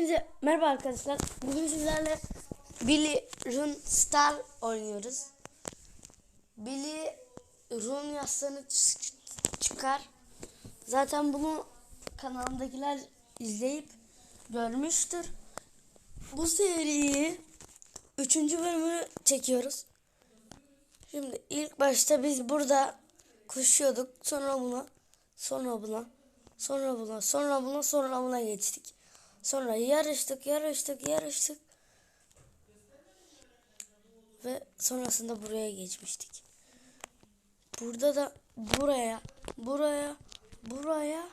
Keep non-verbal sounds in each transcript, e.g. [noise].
Hepinize merhaba arkadaşlar. Bugün sizlerle Billy Run Star oynuyoruz. Billy Run yazısını ç- çıkar. Zaten bunu kanalımdakiler izleyip görmüştür. Bu seriyi 3. bölümünü çekiyoruz. Şimdi ilk başta biz burada koşuyorduk. Sonra buna, sonra buna, sonra buna, sonra buna, sonra buna geçtik. Sonra yarıştık, yarıştık, yarıştık. Ve sonrasında buraya geçmiştik. Burada da buraya, buraya, buraya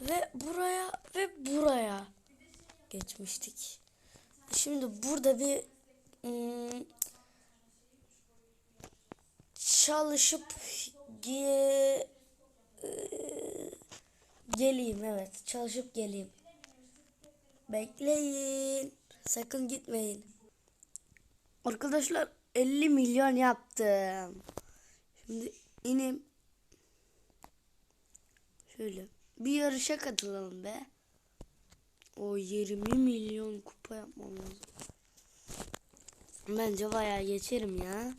ve buraya ve buraya geçmiştik. Şimdi burada bir ım, çalışıp ge- eee, geleyim evet çalışıp geleyim. Bekleyin. Sakın gitmeyin. Arkadaşlar 50 milyon yaptım. Şimdi inim. Şöyle bir yarışa katılalım be. O 20 milyon kupa yapmam lazım. Bence bayağı geçerim ya.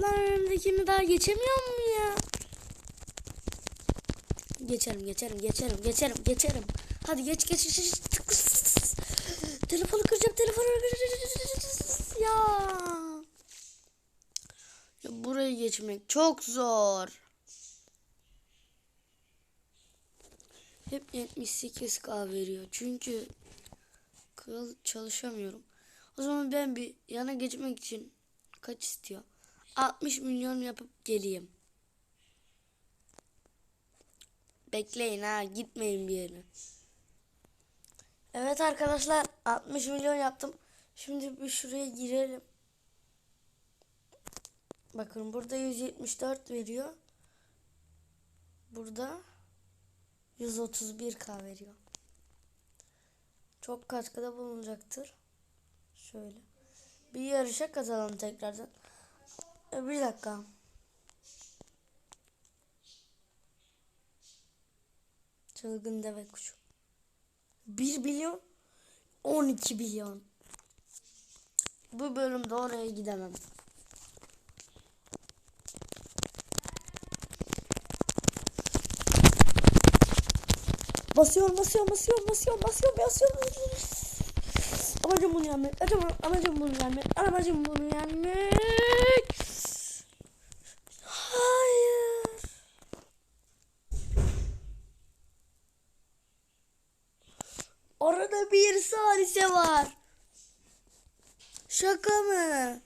Lan önümdekini daha geçemiyor mu ya? Geçerim, geçerim, geçerim, geçerim, geçerim. Hadi geç, geç, geç. Telefonu kıracağım, telefonu ya. Ya burayı geçmek çok zor. Hep 78k veriyor. Çünkü kral çalışamıyorum. O zaman ben bir yana geçmek için kaç istiyor? 60 milyon yapıp geleyim. Bekleyin ha gitmeyin bir yere. Evet arkadaşlar 60 milyon yaptım. Şimdi bir şuraya girelim. Bakın burada 174 veriyor. Burada 131k veriyor. Çok katkıda bulunacaktır. Şöyle. Bir yarışa katılalım tekrardan. E, Bir dakika. Çılgın deve kuşu. 1 milyon 12 milyon. Bu bölümde oraya gidemem. Basıyorum, basıyorum, basıyorum, basıyorum, basıyorum, basıyorum. Amacım bunu yenmek. Amacım, amacım bunu yenmek. Amacım bunu yenmek. Orada bir salise var. Şaka mı?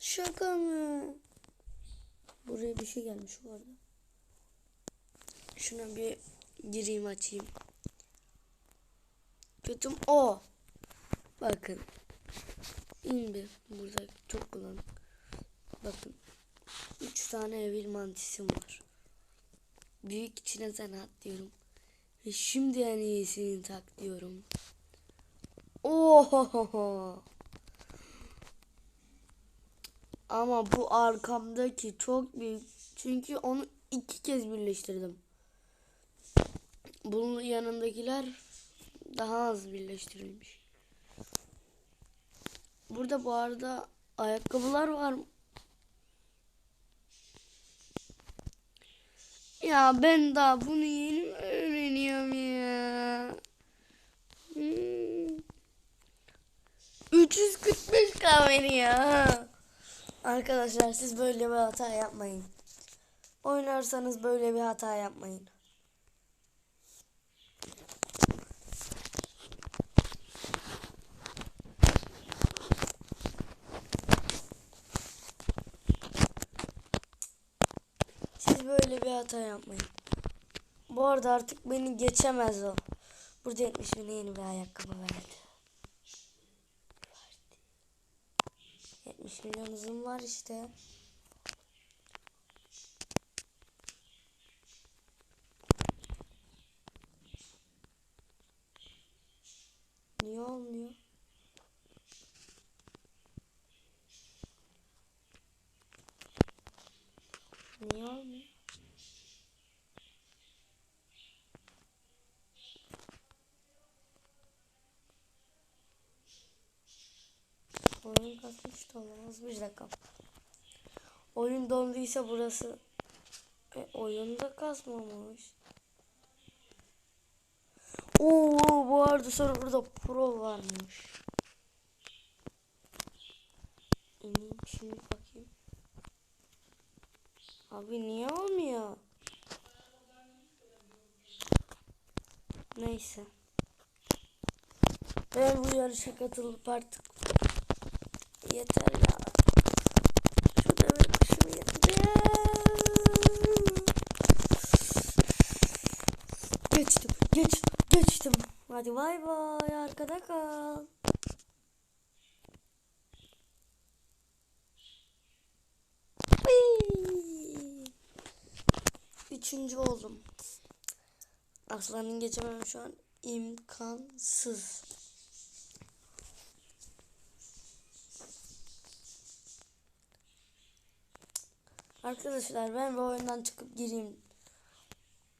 Şaka mı? Buraya bir şey gelmiş bu arada. Şuna bir gireyim açayım. Kötüm o. Bakın. İn bir. Burada çok kullan. Bakın. Üç tane evil mantisim var. Büyük içine sen atlıyorum. Ve şimdi en iyisini tak diyorum. Ohohoho. Ama bu arkamdaki çok büyük. Çünkü onu iki kez birleştirdim. Bunun yanındakiler daha az birleştirilmiş. Burada bu arada ayakkabılar var. Ya ben daha bunu yeni öğreniyorum ya. Hmm. 345 kahveni ya. Arkadaşlar siz böyle bir hata yapmayın. Oynarsanız böyle bir hata yapmayın. Siz böyle bir hata yapmayın. Bu arada artık beni geçemez o. Burada 70 bine yeni bir ayakkabı verdi. 70 milyon hızım var işte. Niye olmuyor? Niye olmuyor? Oyun kasmış da olamaz. Bir dakika. Oyun donduysa burası. E, oyunda kasmamış. Oo bu arada sonra burada pro varmış. İneyim şimdi bakayım. Abi niye olmuyor? Neyse. Ben bu yarışa katılıp artık yeter ya. Şu deve kuşumu yeter. Geçtim, geçtim, geçtim. Hadi bay bay arkada kal. Üçüncü oldum. Aslanın geçemem şu an imkansız. Arkadaşlar ben bu oyundan çıkıp gireyim.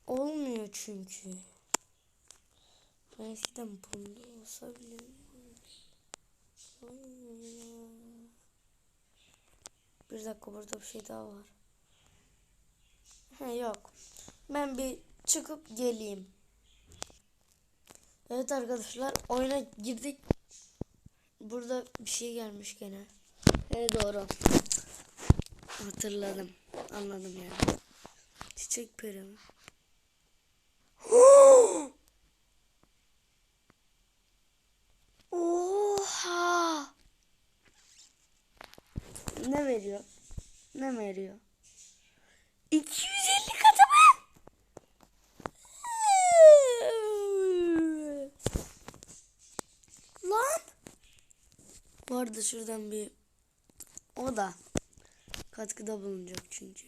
Olmuyor çünkü. Eskiden bunda olsa bile. Bir dakika burada bir şey daha var. He yok. Ben bir çıkıp geleyim. Evet arkadaşlar oyuna girdik. Burada bir şey gelmiş gene. He doğru. Hatırladım. Anladım yani. Çiçek peri mi? [gasps] Oha! Ne veriyor? Ne veriyor? 250 katı mı? Lan! Bu arada şuradan bir o da katkıda bulunacak çünkü.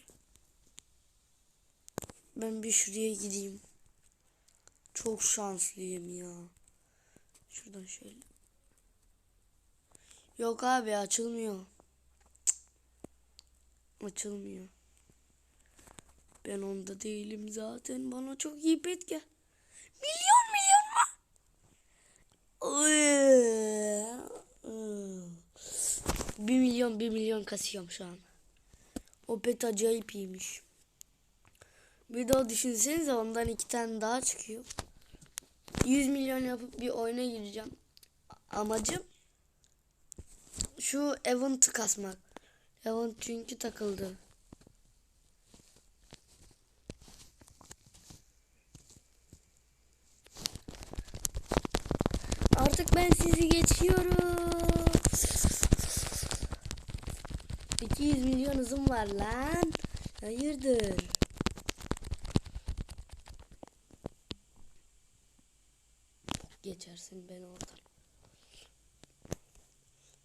Ben bir şuraya gideyim. Çok şanslıyım ya. Şuradan şöyle. Yok abi açılmıyor. Cık. Açılmıyor. Ben onda değilim zaten. Bana çok iyi pet gel. Milyon milyon mu? Bir milyon bir milyon kasıyorum şu an. O pet acayip iyiymiş. Bir de o düşünsenize ondan iki tane daha çıkıyor. 100 milyon yapıp bir oyuna gireceğim. Amacım şu event'ı kasmak. Event çünkü takıldı. Artık ben sizi geçiyorum. 200 milyon hızım var lan. Hayırdır? Geçersin ben oradan.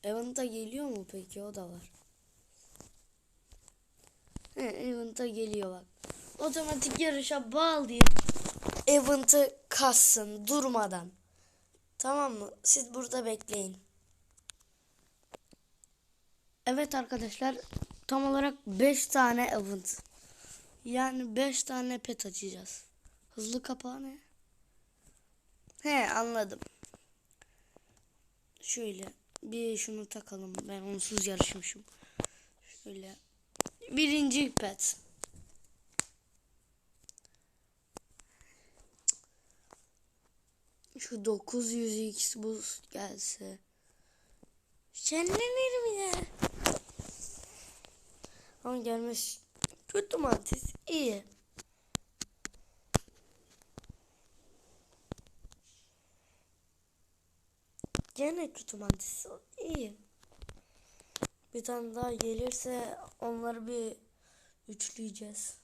Event'a geliyor mu peki? O da var. He, Event'a geliyor bak. Otomatik yarışa bağlayayım. Event'ı kassın durmadan. Tamam mı? Siz burada bekleyin. Evet arkadaşlar tam olarak 5 tane event. Yani 5 tane pet açacağız. Hızlı kapağı ne? He anladım. Şöyle bir şunu takalım. Ben onsuz yarışmışım. Şöyle. Birinci pet. Şu 900x boost gelse. Şenlenirim ya. Ama gelmiş. Kötü mantis. iyi. Gene kötü mantis. iyi. Bir tane daha gelirse onları bir üçleyeceğiz.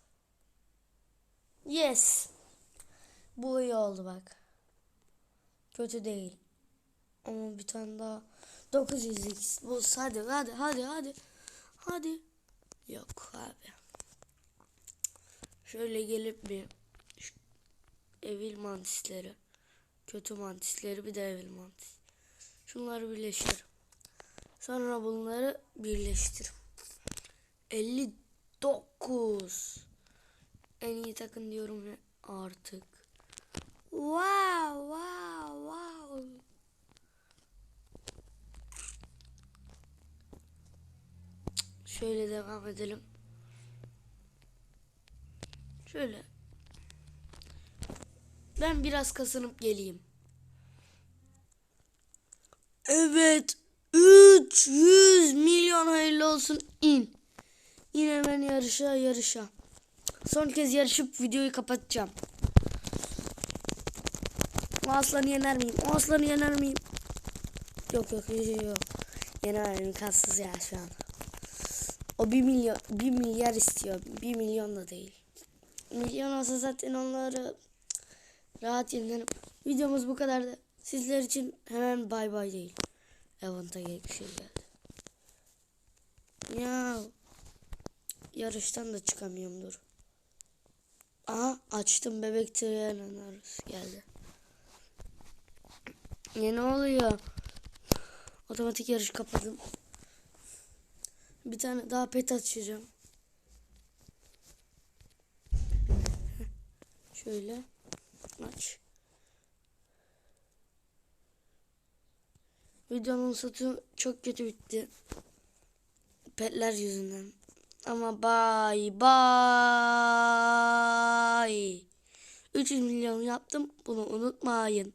Yes. Bu iyi oldu bak. Kötü değil. Ama bir tane daha 900x bu hadi hadi hadi hadi hadi yok abi. Şöyle gelip bir evil mantisleri kötü mantisleri bir de evil mantis. Şunları birleştir sonra bunları birleştir 59 en iyi takın diyorum ya artık. Wow wow wow Şöyle devam edelim. Şöyle. Ben biraz kasınıp geleyim. Evet. 300 milyon hayırlı olsun in. İn hemen yarışa yarışa. Son kez yarışıp videoyu kapatacağım. O aslanı yener miyim? O aslanı yener miyim? Yok yok yok yok. Yenemem imkansız ya şu an. O 1 milyon 1 milyar istiyor. 1 milyon da değil. Milyon olsa zaten onları rahat yenilerim. Videomuz bu kadardı. Sizler için hemen bay bay değil. Event'a bir şey geldi. Ya yarıştan da çıkamıyorum dur. Aha açtım bebek Tyrannosaurus geldi. Ya ne oluyor? Otomatik yarış kapadım. Bir tane daha pet açacağım. Şöyle aç. Videonun satı çok kötü bitti. Petler yüzünden. Ama bay bay. 300 milyon yaptım. Bunu unutmayın.